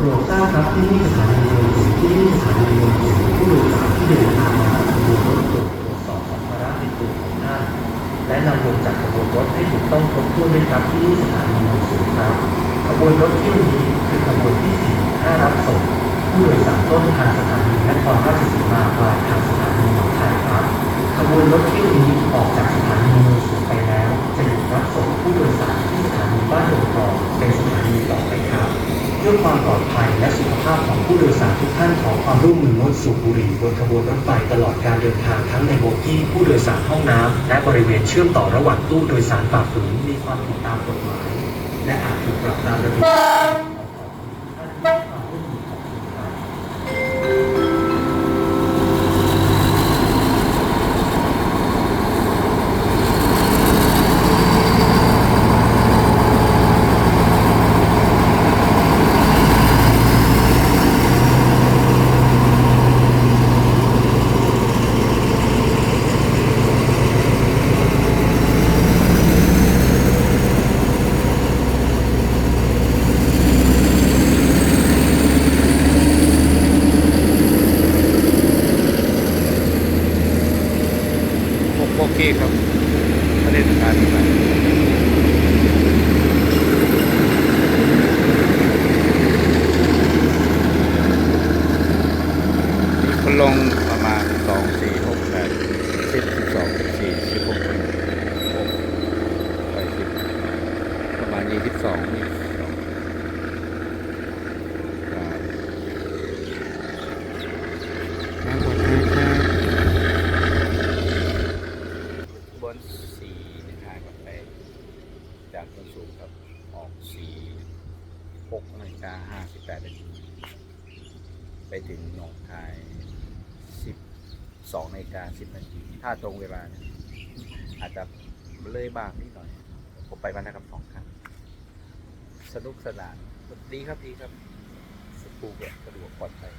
ครับที่นี่สถานีรถึงที่นี่สถานีรวมถึงผู้โดยสารที่เดินทางมาขบวนรถตรวจตรวจสอบสัมภาระในตัวของท่านและนำลงจากขบวนรถให้ถูกต้องครบถ้วนด้วยครับที่นี่สถานีรวมถึงครับขบวนรถเที่ยวนี้คือขบวนที่สี่ห้ารับส่งผู้โดยสารต้นทางสถานีนครราชสีมาปลายทางสถานีหนองคายครับขบวนรถเที่ยวนี้ พื่อความปลอดภัยและสุขภาพของผู้โดยสารทุกท่านขอความร่วมมืองดสูบบุหรี่บนขบวนรถไฟตลอดการเดินทางทั้งในโบกี้ผู้โดยสารห้องน้ำและบริเวณเชื่อมต่อระหว่างตู้โดยสารฝ่าฝืนมีความผิดตามกฎหมาย และอาจถูกปรับตามระเบียบขอขอบคุณท่านที่ให้ความร่วมมือขอบคุณครับ โอ เคครับประเด็นการนี้ครับมีคนลงประมาณสองสี่หกแปดสิบสองสี่สิบหกคนหกไปสิบประมาณยี่สิบสองยี่สิบสองครับน้ำหมดนะครับ บนสี่หนึ่งห้ากับไปจากต้น สูงครับ ออกสี่หกนาฬิกาห้าสิบแปดนาทีไปถึงหนองคายสิบสองนาฬิกาสิบนาที ถ้าตรงเวลาเนี่ยอาจจะเลยบ้างนิดหน่อย ผมไปมานะครับสองครั้งสนุกสนานดีครับดีครับ สกูแบบสะดวกปลอดภัย